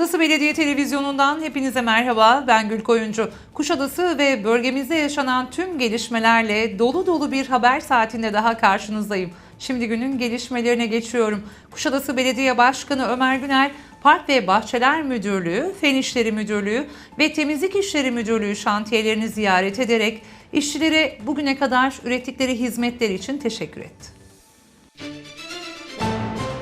Kuşadası Belediye Televizyonu'ndan hepinize merhaba. Ben Gül Koyuncu. Kuşadası ve bölgemizde yaşanan tüm gelişmelerle dolu dolu bir haber saatinde daha karşınızdayım. Şimdi günün gelişmelerine geçiyorum. Kuşadası Belediye Başkanı Ömer Günel, Park ve Bahçeler Müdürlüğü, Fen İşleri Müdürlüğü ve Temizlik İşleri Müdürlüğü şantiyelerini ziyaret ederek işçilere bugüne kadar ürettikleri hizmetler için teşekkür etti.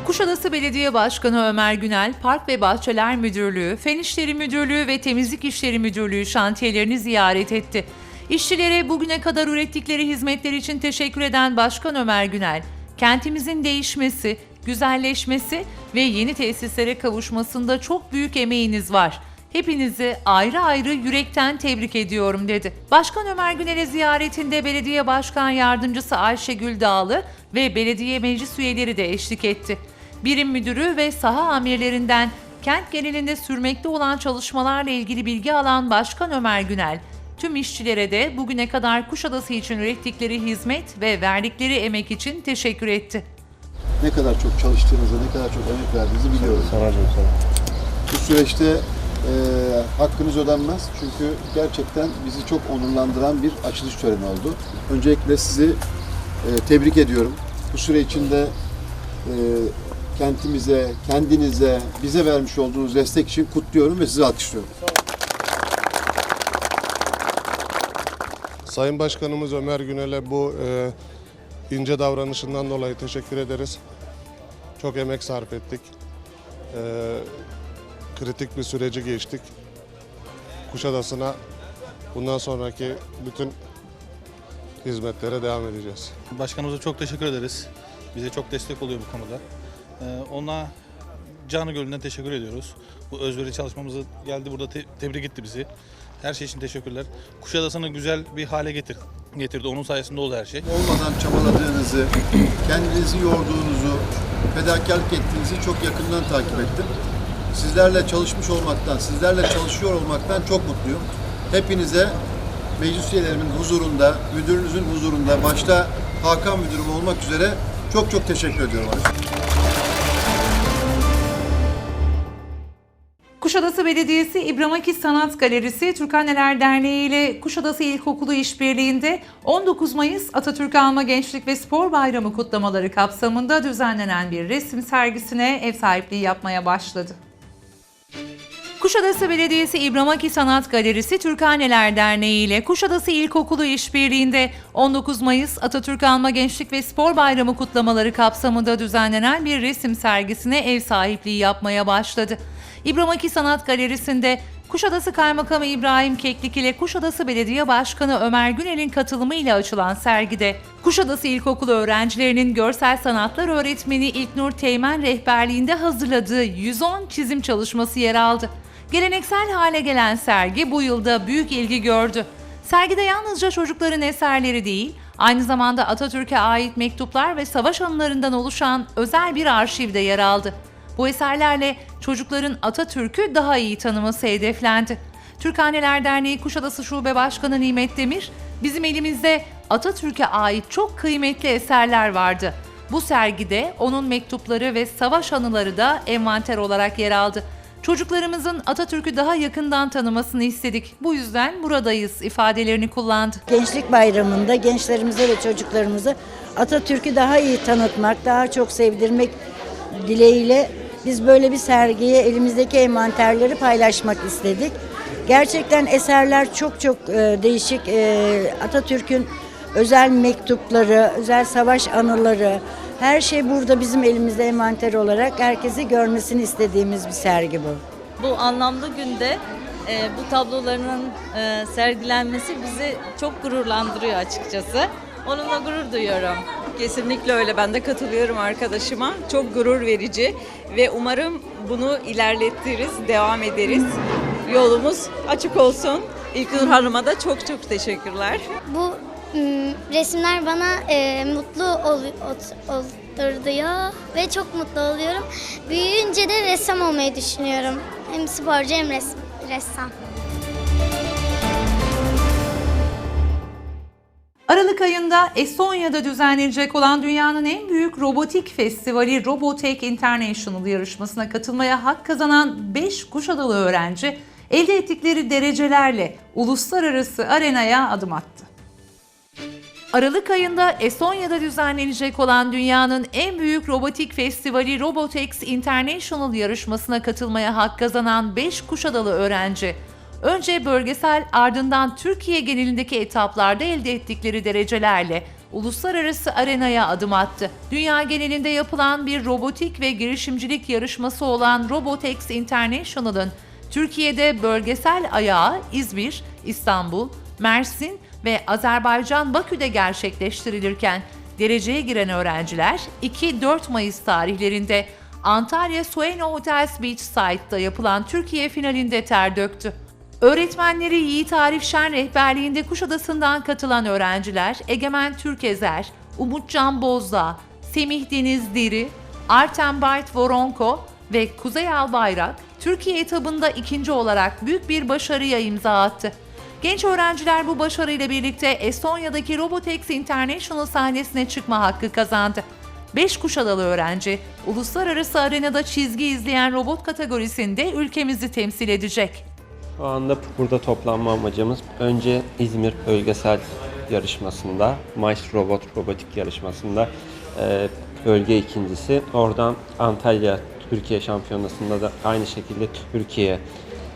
Kuşadası Belediye Başkanı Ömer Günel, Park ve Bahçeler Müdürlüğü, Fen İşleri Müdürlüğü ve Temizlik İşleri Müdürlüğü şantiyelerini ziyaret etti. İşçilere bugüne kadar ürettikleri hizmetler için teşekkür eden Başkan Ömer Günel, kentimizin değişmesi, güzelleşmesi ve yeni tesislere kavuşmasında çok büyük emeğiniz var. Hepinizi ayrı ayrı yürekten tebrik ediyorum dedi. Başkan Ömer Günel'e ziyaretinde Belediye Başkan Yardımcısı Ayşegül Dağlı ve belediye meclis üyeleri de eşlik etti. Birim müdürü ve saha amirlerinden kent genelinde sürmekte olan çalışmalarla ilgili bilgi alan Başkan Ömer Günel, tüm işçilere de bugüne kadar Kuşadası için ürettikleri hizmet ve verdikleri emek için teşekkür etti. ne kadar çok çalıştığınızı, ne kadar çok emek verdiğinizi biliyorum. Sanacım sana. Bu süreçte e, hakkınız ödenmez çünkü gerçekten bizi çok onurlandıran bir açılış töreni oldu. Öncelikle sizi e, tebrik ediyorum. Bu süre içinde e, kentimize, kendinize, bize vermiş olduğunuz destek için kutluyorum ve sizi alkışlıyorum. Sayın Başkanımız Ömer Günel'e bu e, ince davranışından dolayı teşekkür ederiz. Çok emek sarf ettik. E, kritik bir süreci geçtik. Kuşadası'na bundan sonraki bütün hizmetlere devam edeceğiz. Başkanımıza çok teşekkür ederiz. Bize çok destek oluyor bu konuda. Ee, ona canı gönülden teşekkür ediyoruz. Bu özveri çalışmamızı geldi burada te- tebrik etti bizi. Her şey için teşekkürler. Kuşadası'nı güzel bir hale getir getirdi. Onun sayesinde oldu her şey. Olmadan çabaladığınızı, kendinizi yorduğunuzu, fedakarlık ettiğinizi çok yakından takip ettim. Sizlerle çalışmış olmaktan, sizlerle çalışıyor olmaktan çok mutluyum. Hepinize meclis üyelerimin huzurunda, müdürünüzün huzurunda, başta Hakan Müdürüm olmak üzere çok çok teşekkür ediyorum. Kuşadası Belediyesi İbrahim Sanat Galerisi Türk Anneler Derneği ile Kuşadası İlkokulu işbirliğinde 19 Mayıs Atatürk Alma Gençlik ve Spor Bayramı kutlamaları kapsamında düzenlenen bir resim sergisine ev sahipliği yapmaya başladı. Kuşadası Belediyesi İbrahim Sanat Galerisi Türkhaneler Derneği ile Kuşadası İlkokulu işbirliğinde 19 Mayıs Atatürk Alma Gençlik ve Spor Bayramı kutlamaları kapsamında düzenlenen bir resim sergisine ev sahipliği yapmaya başladı. İbrahim Sanat Galerisi'nde Kuşadası Kaymakamı İbrahim Keklik ile Kuşadası Belediye Başkanı Ömer Günel'in katılımıyla açılan sergide Kuşadası İlkokulu öğrencilerinin görsel sanatlar öğretmeni İlknur Teğmen rehberliğinde hazırladığı 110 çizim çalışması yer aldı. Geleneksel hale gelen sergi bu yılda büyük ilgi gördü. Sergide yalnızca çocukların eserleri değil, aynı zamanda Atatürk'e ait mektuplar ve savaş anılarından oluşan özel bir arşiv de yer aldı. Bu eserlerle çocukların Atatürk'ü daha iyi tanıması hedeflendi. Türkhaneler Derneği Kuşadası Şube Başkanı Nimet Demir, bizim elimizde Atatürk'e ait çok kıymetli eserler vardı. Bu sergide onun mektupları ve savaş anıları da envanter olarak yer aldı. Çocuklarımızın Atatürk'ü daha yakından tanımasını istedik. Bu yüzden buradayız ifadelerini kullandı. Gençlik Bayramı'nda gençlerimize ve çocuklarımıza Atatürk'ü daha iyi tanıtmak, daha çok sevdirmek dileğiyle biz böyle bir sergiye elimizdeki envanterleri paylaşmak istedik. Gerçekten eserler çok çok e, değişik. E, Atatürk'ün özel mektupları, özel savaş anıları, her şey burada bizim elimizde envanter olarak herkesi görmesini istediğimiz bir sergi bu. Bu anlamlı günde e, bu tabloların e, sergilenmesi bizi çok gururlandırıyor açıkçası. Onunla gurur duyuyorum. Kesinlikle öyle. Ben de katılıyorum arkadaşıma. Çok gurur verici ve umarım bunu ilerletiriz, devam ederiz. Yolumuz açık olsun. İlknur Hanım'a da çok çok teşekkürler. Bu resimler bana e, mutlu ol, ot- olduruyor ve çok mutlu oluyorum. Büyüyünce de ressam olmayı düşünüyorum. Hem sporcu hem res- ressam. Aralık ayında Estonya'da düzenlenecek olan dünyanın en büyük robotik festivali Robotech International yarışmasına katılmaya hak kazanan 5 Kuşadalı öğrenci elde ettikleri derecelerle uluslararası arenaya adım attı. Aralık ayında Estonya'da düzenlenecek olan dünyanın en büyük robotik festivali Robotex International yarışmasına katılmaya hak kazanan 5 Kuşadalı öğrenci, önce bölgesel ardından Türkiye genelindeki etaplarda elde ettikleri derecelerle uluslararası arenaya adım attı. Dünya genelinde yapılan bir robotik ve girişimcilik yarışması olan Robotex International'ın Türkiye'de bölgesel ayağı İzmir, İstanbul, Mersin ve Azerbaycan Bakü'de gerçekleştirilirken dereceye giren öğrenciler 2-4 Mayıs tarihlerinde Antalya Sueno Hotels Beachside'da yapılan Türkiye finalinde ter döktü. Öğretmenleri Yiğit Arif Şen rehberliğinde Kuşadası'ndan katılan öğrenciler Egemen Türkezer, Umutcan Bozdağ, Semih Deniz Diri, Artem Bayt Voronko ve Kuzey Albayrak Türkiye etabında ikinci olarak büyük bir başarıya imza attı. Genç öğrenciler bu başarıyla birlikte Estonya'daki Robotex International sahnesine çıkma hakkı kazandı. 5 Kuşadalı öğrenci, uluslararası arenada çizgi izleyen robot kategorisinde ülkemizi temsil edecek. Şu anda burada toplanma amacımız önce İzmir bölgesel yarışmasında, Mice Robot robotik yarışmasında e, bölge ikincisi. Oradan Antalya Türkiye Şampiyonası'nda da aynı şekilde Türkiye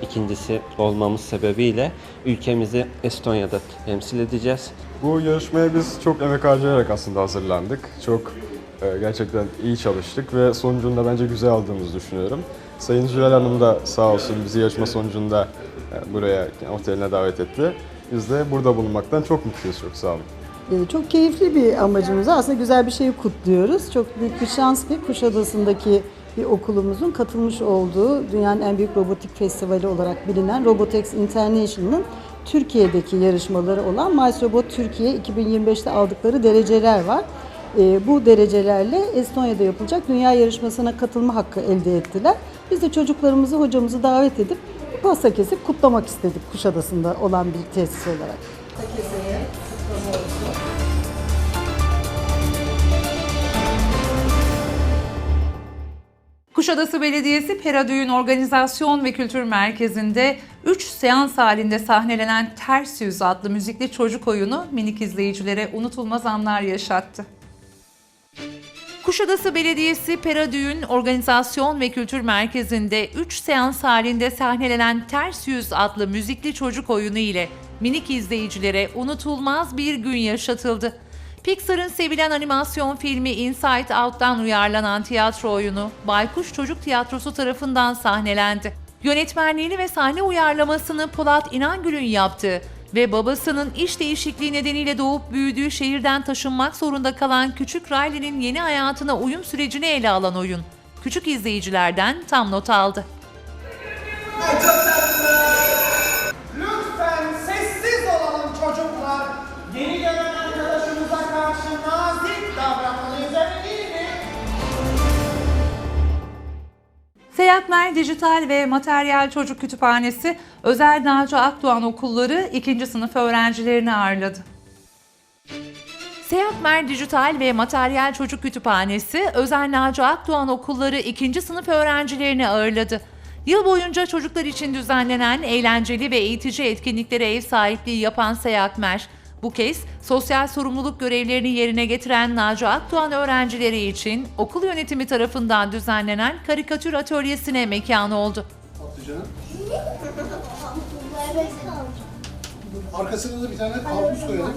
ikincisi olmamız sebebiyle ülkemizi Estonya'da temsil edeceğiz. Bu yarışmaya biz çok emek harcayarak aslında hazırlandık. Çok gerçekten iyi çalıştık ve sonucunu da bence güzel aldığımızı düşünüyorum. Sayın Jülal Hanım da sağ olsun bizi yarışma sonucunda e, buraya oteline davet etti. Biz de burada bulunmaktan çok mutluyuz. Çok sağ olun. Ee, Çok keyifli bir amacımız. Aslında güzel bir şeyi kutluyoruz. Çok büyük bir şans ki Kuşadası'ndaki bir okulumuzun katılmış olduğu dünyanın en büyük robotik festivali olarak bilinen Robotex International'ın Türkiye'deki yarışmaları olan Mice Robot Türkiye 2025'te aldıkları dereceler var. Ee, Bu derecelerle Estonya'da yapılacak dünya yarışmasına katılma hakkı elde ettiler. Biz de çocuklarımızı, hocamızı davet edip pasta kesip kutlamak istedik Kuşadası'nda olan bir tesis olarak. Kuşadası Belediyesi Pera Düğün Organizasyon ve Kültür Merkezi'nde 3 seans halinde sahnelenen Ters Yüz adlı müzikli çocuk oyunu minik izleyicilere unutulmaz anlar yaşattı. Kuşadası Belediyesi Pera Düğün Organizasyon ve Kültür Merkezi'nde 3 seans halinde sahnelenen Ters Yüz adlı müzikli çocuk oyunu ile minik izleyicilere unutulmaz bir gün yaşatıldı. Pixar'ın sevilen animasyon filmi Inside Out'tan uyarlanan tiyatro oyunu Baykuş Çocuk Tiyatrosu tarafından sahnelendi. Yönetmenliğini ve sahne uyarlamasını Polat İnangül'ün yaptığı ve babasının iş değişikliği nedeniyle doğup büyüdüğü şehirden taşınmak zorunda kalan küçük Riley'nin yeni hayatına uyum sürecini ele alan oyun, küçük izleyicilerden tam not aldı. Lütfen Seyakmer Dijital ve Materyal Çocuk Kütüphanesi Özel Naci Akdoğan Okulları 2. sınıf öğrencilerini ağırladı. Seyakmer Dijital ve Materyal Çocuk Kütüphanesi Özel Naci Akdoğan Okulları 2. sınıf öğrencilerini ağırladı. Yıl boyunca çocuklar için düzenlenen eğlenceli ve eğitici etkinliklere ev sahipliği yapan Seyakmer, bu kez sosyal sorumluluk görevlerini yerine getiren Naci Akdoğan öğrencileri için okul yönetimi tarafından düzenlenen karikatür atölyesine mekan oldu. Patlıcanı. Arkasına da bir tane karpuz koyalım.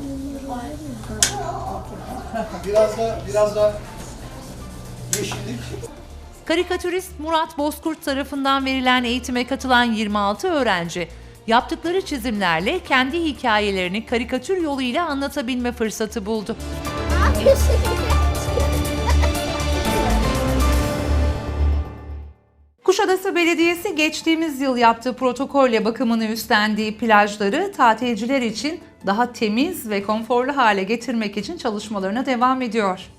Biraz da biraz da yeşillik. Karikatürist Murat Bozkurt tarafından verilen eğitime katılan 26 öğrenci, yaptıkları çizimlerle kendi hikayelerini karikatür yoluyla anlatabilme fırsatı buldu. Kuşadası Belediyesi geçtiğimiz yıl yaptığı protokolle bakımını üstlendiği plajları tatilciler için daha temiz ve konforlu hale getirmek için çalışmalarına devam ediyor.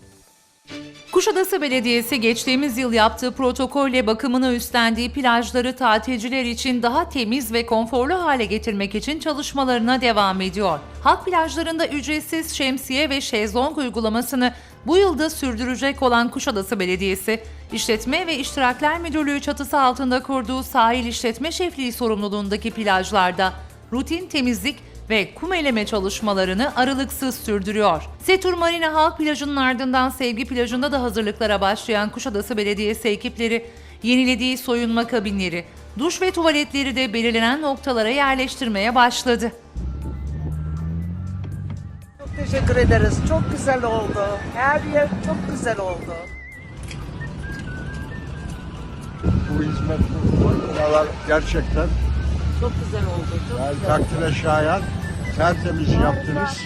Kuşadası Belediyesi geçtiğimiz yıl yaptığı protokolle bakımını üstlendiği plajları tatilciler için daha temiz ve konforlu hale getirmek için çalışmalarına devam ediyor. Halk plajlarında ücretsiz şemsiye ve şezlong uygulamasını bu yılda sürdürecek olan Kuşadası Belediyesi, İşletme ve İştirakler Müdürlüğü çatısı altında kurduğu sahil işletme şefliği sorumluluğundaki plajlarda rutin temizlik ve kum eleme çalışmalarını aralıksız sürdürüyor. Setur Marina Halk Plajı'nın ardından Sevgi Plajı'nda da hazırlıklara başlayan Kuşadası Belediyesi ekipleri yenilediği soyunma kabinleri, duş ve tuvaletleri de belirlenen noktalara yerleştirmeye başladı. Çok teşekkür ederiz. Çok güzel oldu. Her yer çok güzel oldu. bu hizmet buralar gerçekten Çok güzel oldu. Çok yani takdire şayan tertemiz yaptınız.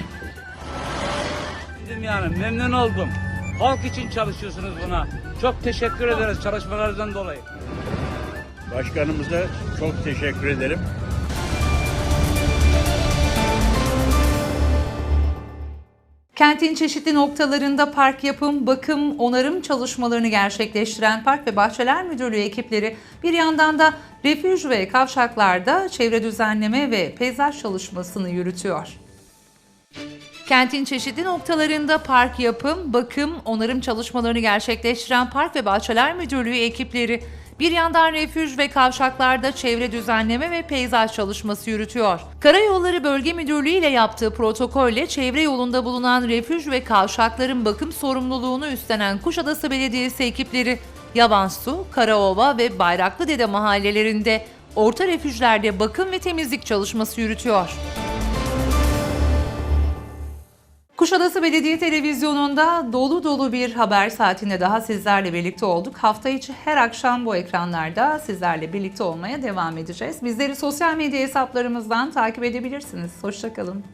yani memnun oldum. Halk için çalışıyorsunuz buna. Çok teşekkür ederiz çalışmalarınızdan dolayı. Başkanımıza çok teşekkür ederim. Kentin çeşitli noktalarında park yapım, bakım, onarım çalışmalarını gerçekleştiren Park ve Bahçeler Müdürlüğü ekipleri bir yandan da refüj ve kavşaklarda çevre düzenleme ve peyzaj çalışmasını yürütüyor. Kentin çeşitli noktalarında park yapım, bakım, onarım çalışmalarını gerçekleştiren Park ve Bahçeler Müdürlüğü ekipleri bir yandan refüj ve kavşaklarda çevre düzenleme ve peyzaj çalışması yürütüyor. Karayolları Bölge Müdürlüğü ile yaptığı protokolle çevre yolunda bulunan refüj ve kavşakların bakım sorumluluğunu üstlenen Kuşadası Belediyesi ekipleri Yabansu, Karaova ve Bayraklıdede mahallelerinde orta refüjlerde bakım ve temizlik çalışması yürütüyor. Kuşadası Belediye Televizyonu'nda dolu dolu bir haber saatinde daha sizlerle birlikte olduk. Hafta içi her akşam bu ekranlarda sizlerle birlikte olmaya devam edeceğiz. Bizleri sosyal medya hesaplarımızdan takip edebilirsiniz. Hoşçakalın.